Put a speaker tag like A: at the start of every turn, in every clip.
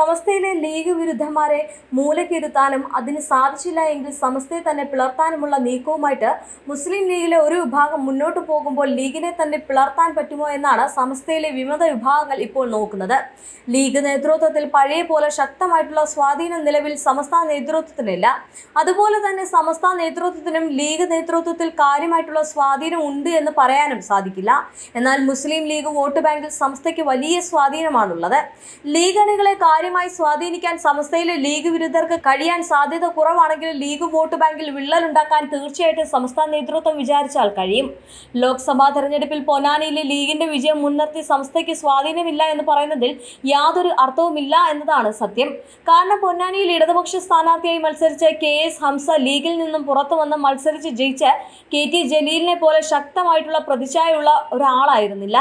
A: സമസ്തയിലെ league വിരുദ്ധന്മാരെ മൂലക്കിരുത്താനും അതിന് സാധിച്ചില്ല എങ്കിൽ സമസ്തയെ തന്നെ പിളർത്താനുമുള്ള നീക്കവുമായിട്ട് മുസ്ലിം ലീഗിലെ ഒരു വിഭാഗം മുന്നോട്ട് പോകുമ്പോൾ ലീഗിനെ തന്നെ പിളർത്താൻ പറ്റുമോ എന്നാണ് സമസ്തയിലെ വിമത വിഭാഗങ്ങൾ ഇപ്പോൾ നോക്കുന്നത്. ലീഗ് നേതൃത്വത്തിൽ പഴയ പോലെ ശക്തമായിട്ടുള്ള സ്വാധീനം നിലവിൽ സമസ്ത നേതൃത്വത്തിനില്ല. അതുപോലെ തന്നെ സമസ്ത നേതൃത്വത്തിനും ലീഗ് നേതൃത്വത്തിൽ കാര്യമായിട്ടുള്ള സ്വാധീനം ഉണ്ട് എന്ന് പറയാനും സാധിക്കില്ല. എന്നാൽ മുസ്ലിം ലീഗ് വോട്ട് ബാങ്കിൽ സംസ്ഥയ്ക്ക് വലിയ സ്വാധീനമാണുള്ളത്. ലീഗ് അണികളെ കാര്യമായി സ്വാധീനിക്കാൻ സംസ്ഥയിലെ ലീഗ് വിരുദ്ധർക്ക് കഴിയാൻ സാധ്യത കുറവാണെങ്കിൽ ലീഗ് വോട്ട് ബാങ്കിൽ വിള്ളലുണ്ടാക്കാൻ തീർച്ചയായിട്ടും സംസ്ഥാന നേതൃത്വം വിചാരിച്ചാൽ കഴിയും. ലോക്സഭാ തെരഞ്ഞെടുപ്പിൽ പൊന്നാനിയിലെ ലീഗിന്റെ വിജയം മുൻനിർത്തി സംസ്ഥയ്ക്ക് സ്വാധീനമില്ല എന്ന് പറയുന്നതിൽ യാതൊരു അർത്ഥവുമില്ല എന്നതാണ് സത്യം. കാരണം പൊന്നാനിയിൽ ഇടതുപക്ഷ സ്ഥാനാർത്ഥിയായി മത്സരിച്ച കെ എസ് ഹംസ ലീഗിൽ നിന്നും പുറത്തു വന്ന് മത്സരിച്ച് ജയിച്ച കെ ടി ജലീലിനെ പോലെ ശക്തമായിട്ടുള്ള പ്രതിച്ഛായുള്ള ഒരാളായിരുന്നില്ല.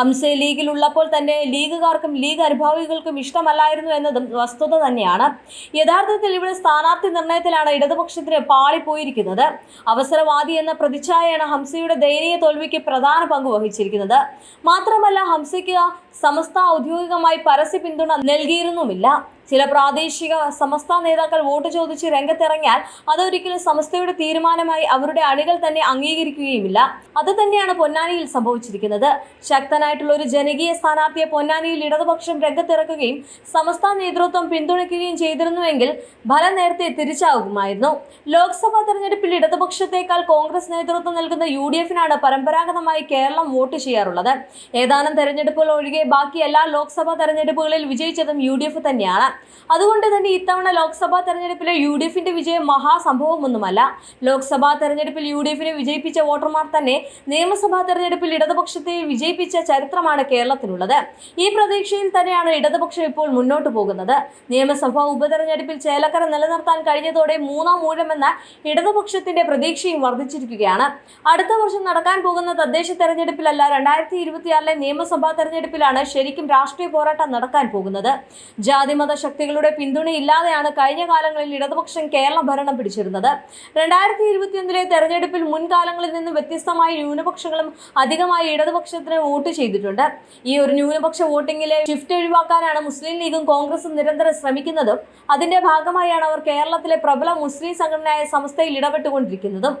A: ഹംസ ലീഗിലുള്ളപ്പോൾ തന്നെ ലീഗുകാർക്കും ലീഗ് അനുഭാവികൾക്കും ഇഷ്ടമല്ലായിരുന്നു എന്നതും വസ്തുത തന്നെയാണ്. യഥാർത്ഥത്തിൽ ഇവിടെ സ്ഥാനാർത്ഥി നിർണയത്തിലാണ് ഇടതുപക്ഷത്തിന് പാളിപ്പോയിരിക്കുന്നത്. അവസരവാദി എന്ന പ്രതിച്ഛായയാണ് ഹംസയുടെ ദയനീയ തോൽവിക്ക് പ്രധാന പങ്ക് വഹിച്ചിരിക്കുന്നത്. മാത്രമല്ല ഹംസയ്ക്ക് സമസ്ത ഔദ്യോഗികമായി പരസ്യ പിന്തുണ നൽകിയിരുന്നുമില്ല. ചില പ്രാദേശിക സമസ്ത നേതാക്കൾ വോട്ട് ചോദിച്ച് രംഗത്തിറങ്ങിയാൽ അതൊരിക്കലും സമസ്തയുടെ തീരുമാനമായി അവരുടെ അണികൾ തന്നെ അംഗീകരിക്കുകയുമില്ല. അത് തന്നെയാണ് പൊന്നാനിയിൽ സംഭവിച്ചിരിക്കുന്നത്. ശക്തനായിട്ടുള്ള ഒരു ജനകീയ സ്ഥാനാർത്ഥിയെ പൊന്നാനിയിൽ ഇടതുപക്ഷം രംഗത്തിറക്കുകയും സമസ്ത നേതൃത്വം പിന്തുണയ്ക്കുകയും ചെയ്തിരുന്നുവെങ്കിൽ ഫലം നേരത്തെ തിരിച്ചാകുമായിരുന്നു ലോക്സഭാ തെരഞ്ഞെടുപ്പിൽ ഇടതുപക്ഷത്തേക്കാൾ കോൺഗ്രസ് നേതൃത്വം നൽകുന്ന യു ഡി എഫിനാണ് പരമ്പരാഗതമായി കേരളം വോട്ട് ചെയ്യാറുള്ളത്. ഏതാനും തെരഞ്ഞെടുപ്പുകൾ ഒഴികെ ബാക്കി എല്ലാ ലോക്സഭാ തെരഞ്ഞെടുപ്പുകളിൽ വിജയിച്ചതും യു ഡി എഫ് തന്നെയാണ്. അതുകൊണ്ട് തന്നെ ഇത്തവണ ലോക്സഭാ തെരഞ്ഞെടുപ്പിലെ യു ഡി എഫിന്റെ വിജയം മഹാസംഭവമൊന്നുമല്ല. ലോക്സഭാ തെരഞ്ഞെടുപ്പിൽ യു ഡി എഫിനെ വിജയിപ്പിച്ച വോട്ടർമാർ തന്നെ നിയമസഭാ തെരഞ്ഞെടുപ്പിൽ ഇടതുപക്ഷത്തെ വിജയിപ്പിച്ച ചരിത്രമാണ് കേരളത്തിനുള്ളത് ഈ പ്രതീക്ഷയിൽ തന്നെയാണ് ഇടതുപക്ഷം ഇപ്പോൾ മുന്നോട്ട് പോകുന്നത്. നിയമസഭാ ഉപതെരഞ്ഞെടുപ്പിൽ ചേലക്കര നിലനിർത്താൻ കഴിഞ്ഞതോടെ മൂന്നാം ഊഴമെന്ന ഇടതുപക്ഷത്തിന്റെ പ്രതീക്ഷയും വർദ്ധിച്ചിരിക്കുകയാണ്. അടുത്ത വർഷം നടക്കാൻ പോകുന്ന തദ്ദേശ തെരഞ്ഞെടുപ്പിലല്ല രണ്ടായിരത്തി ഇരുപത്തിയാറിലെ നിയമസഭാ തെരഞ്ഞെടുപ്പിലാണ് ശരിക്കും രാഷ്ട്രീയ പോരാട്ടം നടക്കാൻ പോകുന്നത്. ജാതിമത ശക്തികളുടെ പിന്തുണയില്ലാതെയാണ് കഴിഞ്ഞ കാലങ്ങളിൽ ഇടതുപക്ഷം കേരള ഭരണം പിടിച്ചിരുന്നത്. രണ്ടായിരത്തി ഇരുപത്തിയൊന്നിലെ തെരഞ്ഞെടുപ്പിൽ മുൻകാലങ്ങളിൽ നിന്ന് വ്യത്യസ്തമായി ന്യൂനപക്ഷങ്ങളും അധികമായി ഇടതുപക്ഷത്തിന് വോട്ട് ചെയ്തിട്ടുണ്ട്. ഈ ഒരു ന്യൂനപക്ഷ വോട്ടിങ്ങിലെ ഷിഫ്റ്റ് ഒഴിവാക്കാനാണ് മുസ്ലിം ലീഗും കോൺഗ്രസും നിരന്തരം ശ്രമിക്കുന്നതും. അതിന്റെ ഭാഗമായാണ് അവർ കേരളത്തിലെ പ്രബല മുസ്ലിം സംഘടനയായ സംസ്ഥയിൽ ഇടപെട്ടുകൊണ്ടിരിക്കുന്നതും.